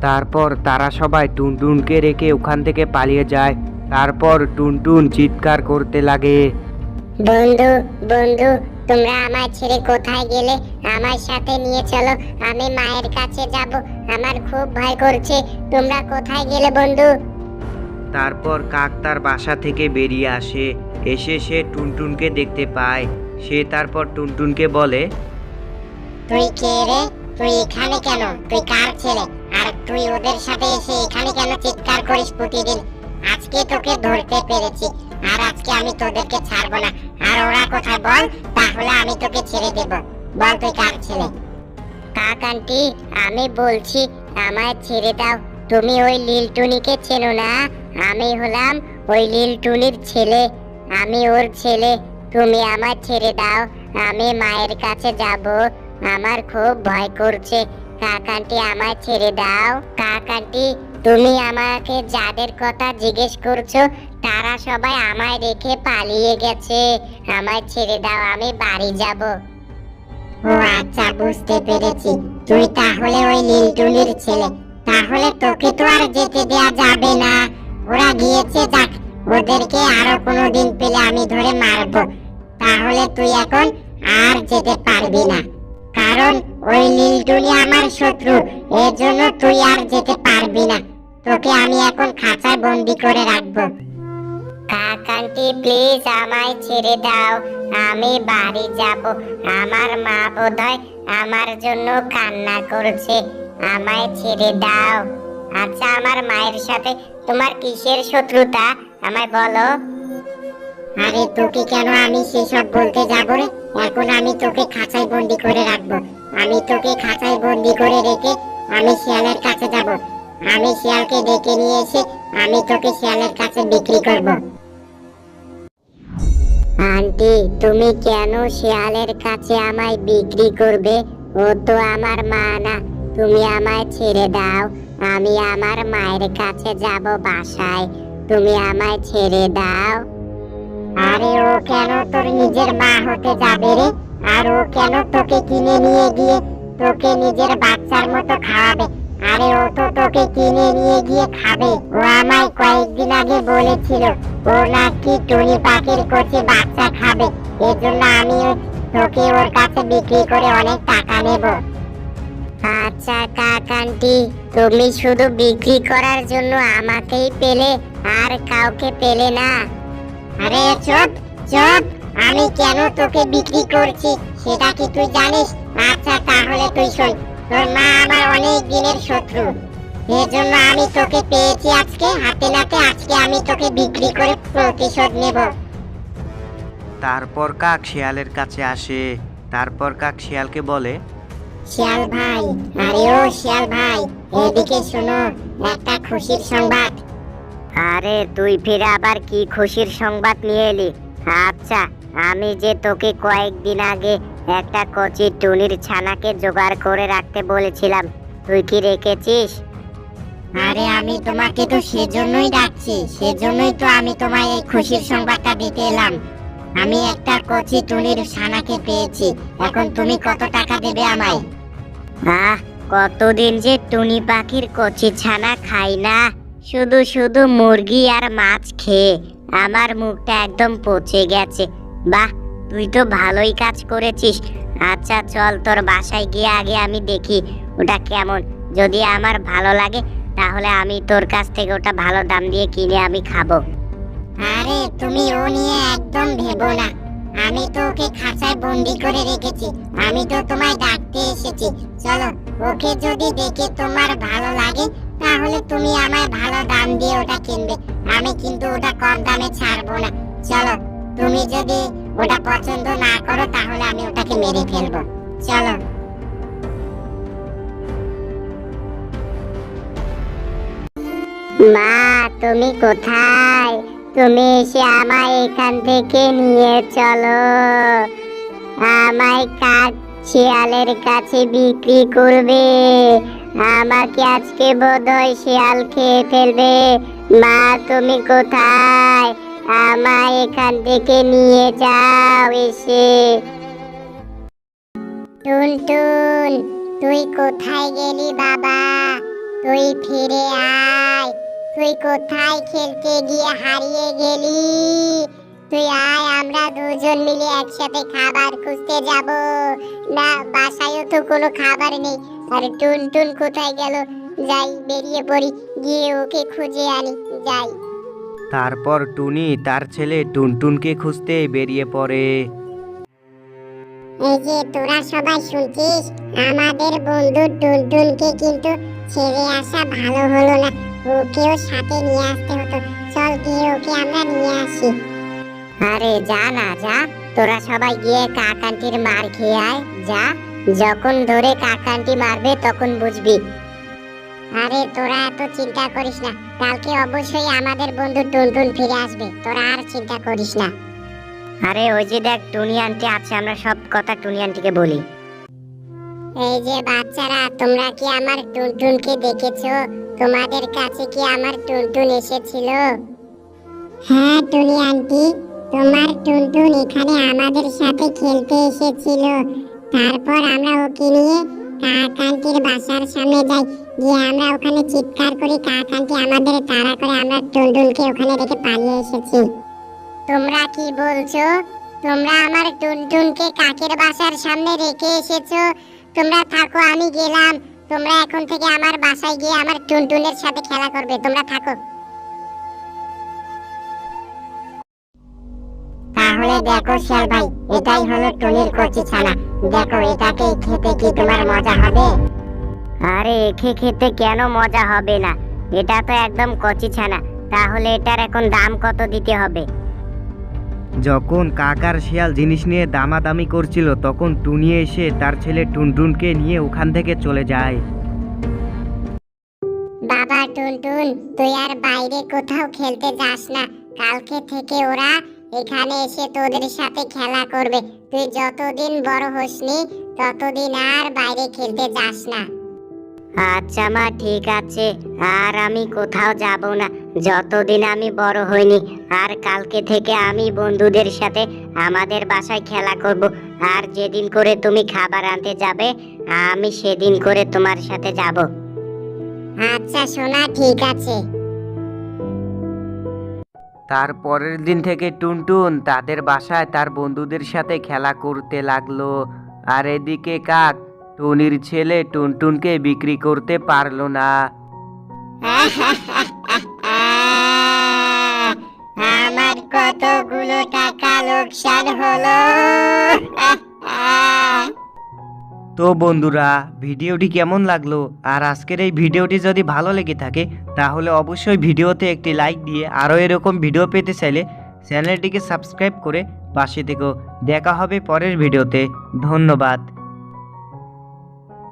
তারপর তারা সবাই টুনটুনকে রেখে ওখান থেকে পালিয়ে যায়। তারপর টুনটুন চিৎকার করতে লাগে। বন্ধু বন্ধু তোমরা আমার ছেড়ে কোথায় গেলে? আমার সাথে নিয়ে চলো। আমি মায়ের কাছে যাব। আমার খুব ভয় করছে। তোমরা কোথায় গেলে বন্ধু? তারপর কাক তার বাসা থেকে বেরিয়ে আসে। এসে সে টুনটুনকে দেখতে পায়। সে তারপর টুনটুনকে বলে তুই কে রে? তুই এখানে কেন? তুই কার ছেলে? আর তুই ওদের সাথে এসে এখানে কেন চিৎকার করিস প্রতিদিন? আজকে তোকে ধরতে পেরেছি, আর আজকে আমি তোদেরকে ছাড়বো না। আর ওরা কোথায় বল, তাহলে আমি তোকে ছেড়ে দেব। বল তুই কার ছেলে? কাক আন্টি, আমি বলছি, আমায় ছেড়ে দাও। তুমি ওই লিলটুনিকে চেনো না? আমি হলাম ওই লিলটুনির ছেলে। আমি ওর ছেলে। তুমি আমার ছেড়ে দাও। আমি মায়ের কাছে যাব। আমার খুব ভয় করছে। কাকান্টি আমায় ছেড়ে দাও। কাকান্টি তুমি আমাকে যাদের কথা জিজ্ঞেস করছ, তারা সবাই আমায় রেখে পালিয়ে গেছে। আমায় ছেড়ে দাও, আমি বাড়ি যাব। ও আচ্ছা বুঝতে পেরেছি। তুই তাহলে ওই নীলটুলির ছেলে। তাহলে তোকে তো আর যেতে দেয়া যাবে না। ওরা গিয়েছে, যাক, ওদেরকে আরও কোনো দিন পেলে আমি ধরে মারবো। তাহলে তুই এখন আর যেতে পারবি না। কারণ ওই নীলটুনি আমার শত্রু এর জন্য তুই আর যেতে পারবি না। তোকে আমি এখন খাঁচায় বন্দি করে রাখব। কাকান্টি প্লিজ আমায় ছেড়ে দাও। আমি বাড়ি যাব। আমার মা বোধহয় আমার জন্য কান্না করছে। আমায় ছেড়ে দাও। আচ্ছা আমার মায়ের সাথে তোমার কিসের শত্রুতা? আমায় বলো। আরে, তোকে কেন আমি সেসব বলতে যাব রে? এখন আমি তোকে খাঁচায় বন্দি করে রাখব। আমি তোকে খাঁচায় বন্দি করে রেখে আমি শিয়ালের কাছে যাব। আমি শিয়ালকে ডেকে নিয়ে এসে আমি তোকে শিয়ালের কাছে বিক্রি করব। আন্টি, তুমি কেন শিয়ালের কাছে আমায় বিক্রি করবে? ও তো আমার মা না। তুমি আমায় ছেড়ে দাও। আমি আমার মায়ের কাছে যাব বাসায়। তুমি আমায় ছেড়ে দাও। আরে ও কেন তোর নিজের মা হতে যাবে রে? আর ও কেন তোকে কিনে নিয়ে গিয়ে তোকে নিজের বাচ্চার মতো খাওয়াবে? আরে ও তো তোকে কিনে নিয়ে গিয়ে খাবে। ও আমায় কয়েকদিন আগে বলেছিল ও নাকি টুনি পাখির কচি বাচ্চা খাবে। এজন্য আমি তোকে ওর কাছে বিক্রি করে অনেক টাকা নেব। আচ্ছা কাকান্টি তুমি শুধু বিক্রি করার জন্য আমাকেই পেলে আর কাউকে পেলে না। আরে চুপ চুপ। আমি কেন তোকে বিক্রি করছি? সেটা কি তুই জানিস? আচ্ছা তাহলে তুই শোন। তোর মা আমার অনেক দিনের শত্রু। এজন্য আমি তোকে পেয়েছি আজকে। হাতে নাতে আজকে আমি তোকে বিক্রি করে প্রতিশোধ নেব। তারপর কাক শিয়ালের কাছে আসে? তারপর কাক শিয়ালকে বলে শিয়াল ভাই আরে ও শিয়াল ভাই এদিকে শোনো একটা খুশির সংবাদ। আরে তুই ফিরে আবার কি খুশির সংবাদ নিয়ে এলি? আচ্ছা আমি যে তোকে কয়েকদিন আগে একটা কচি টুনির ছানাকে জোগাড় করে রাখতে বলেছিলাম তুই কি রেখেছিস? আরে আমি তোমাকে তো সেজন্যই ডাকছি সেজন্যই তো আমি তোমায় এই খুশির সংবাদটা দিতে এলাম। আমি একটা কচি টুনির ছানাকে পেয়েছি এখন তুমি কত টাকা দেবে আমায়? আহ কতদিন যে টুনি পাখির কচি ছানা খাই না। শুধু শুধু মুরগি আর মাছ খেয়ে আমার মুখটা একদম পচে গেছে। বাহ, তুই তো ভালোই কাজ করেছিস। আচ্ছা চল তোর বাসায় গিয়ে আগে আমি দেখি ওটা কেমন। যদি আমার ভালো লাগে, তাহলে আমি তোর কাছ থেকে ওটা ভালো দাম দিয়ে কিনে আমি খাব। আরে, তুমি ও নিয়ে একদম ভেবো না। আমি তো ওকে খাঁচায় বন্দি করে রেখেছি। আমি তো তোমায় ডাকতে এসেছি। চলো, ওকে যদি দেখে তোমার ভালো লাগে, তাহলে তুমি আমায় ভালো দাম দিয়ে ওটা কিনবে। আমি কিন্তু ওটা কম দামে ছাড়বো না। চলো, তুমি যদি ওটা পছন্দ না করো, তাহলে আমি ওটাকে মেরে ফেলব। চলো। মা, তুমি কোথায়? তুমি এসে আমায় এখান থেকে নিয়ে চলো। আমায় কাক শিয়ালের কাছে বিক্রি করবে। আমাকে আজকে বোধহয় শিয়াল খেয়ে ফেলবে। মা, তুমি কোথায়? আমায় এখান থেকে নিয়ে যাও এসে। টুনটুন, তুই কোথায় গেলি বাবা? তুই ফিরে আয়। তুই কোথায় খেলতে গিয়ে হারিয়ে গেলি? তুই আয়, আমরা দুজন মিলে একসাথে খাবার খুঁজতে যাব। না, বাসায়ও তো কোনো খাবার নেই। আর টুন টুন কোথায় গেল? যাই, বেরিয়ে পড়ি। গিয়ে ওকে খুঁজে আনি। যাই। তারপর টুনি তার ছেলে টুনটুনকে খুঁজতে বেরিয়ে পড়ে। এই যে তোরা সবাই শুনছিস আমাদের বন্ধু টুনটুনকে কিন্তু ছেড়ে আসা ভালো হলো না। ওকেও সাথে নিয়ে আসতে হতো। চল গিয়ে ওকে আমরা নিয়ে আসি। আরে যা না যা। তোরা সবাই গিয়ে কাকান্টির মার খেয়ে আয় যা। যখন ধরে কাকান্টি মারবে তখন বুঝবি। আরে তোরা এত চিন্তা করিস না। কালকে অবশ্যই আমাদের বন্ধু টুনটুন ফিরে আসবে। তোরা আর চিন্তা করিস না। আরে ওই যে দেখ টুনি আন্টি আছে আমরা সব কথা টুনি আন্টিকে বলি। এই যে বাচ্চারা তোমরা কি আমার টুনটুনকে দেখেছ? তোমাদের কাছে কি আমার টুনটুন এসেছিল? হ্যাঁ টুনি আন্টি তোমার টুনটুন এখানে আমাদের সাথে খেলতে এসেছিল। তারপর আমরা ওকে নিয়ে কাক আন্টির বাসার সামনে যাই। গিয়ে আমরা ওখানে চিৎকার করি কাক আন্টি আমাদের তাড়া করে আমরা টুনটুনকে ওখানে রেখে পালিয়ে এসেছি। তোমরা কি বলছো? তোমরা আমার টুনটুনকে কাকের বাসার সামনে রেখে এসেছ? তোমরা থাকো, আমি গেলাম। তোমরা এখন থেকে আমার বাসায় গিয়ে আমার টুনটুনের সাথে খেলা করবে। তোমরা থাকো। তাহলে দেখো শিয়াল ভাই, এটাই হলো টুনির কচি ছানা। দেখো, এটাকে খেতে কি তোমার মজা হবে? আরে এখে খেতে কেন মজা হবে না? এটা তো একদম কচি ছানা। তাহলে এটার এখন দাম কত দিতে হবে? যখন কাকার শিয়াল জিনিস নিয়ে দামাদামি করছিল তখন টুনি এসে তার ছেলে টুনটুনকে নিয়ে ওখান থেকে চলে যায়। বাবা টুনটুন তুই আর বাইরে কোথাও খেলতে যাস না। কালকে থেকে ওরা এখানে এসে তোদের সাথে খেলা করবে। তুই যতদিন বড় হসনি ততদিন আর বাইরে খেলতে যাস না। আচ্ছা মা ঠিক আছে। আর আমি কোথাও যাব না। যতদিন আমি বড় হইনি আর কালকে থেকে আমি বন্ধুদের সাথে আমাদের বাসায় খেলা করব। আর যেদিন করে তুমি খাবার আনতে যাবে আমি সেদিন করে তোমার সাথে যাব। আচ্ছা সোনা ঠিক আছে। তার পরের দিন থেকে টুনটুন তাদের বাসায় তার বন্ধুদের সাথে খেলা করতে লাগল। আর এদিকে কাক টুনির ছেলে টুনটুনকে বিক্রি করতে পারল না। আমার কতগুলো টাকা লোকসান হলো? তো বন্ধুরা ভিডিওটি কেমন লাগল? আর আজকের এই ভিডিওটি যদি ভালো লেগে থাকে তাহলে অবশ্যই ভিডিওতে একটি লাইক দিয়ে আরও এরকম ভিডিও পেতে চাইলে চ্যানেলটিকে সাবস্ক্রাইব করে পাশে থেকেও দেখা হবে পরের ভিডিওতে। ধন্যবাদ।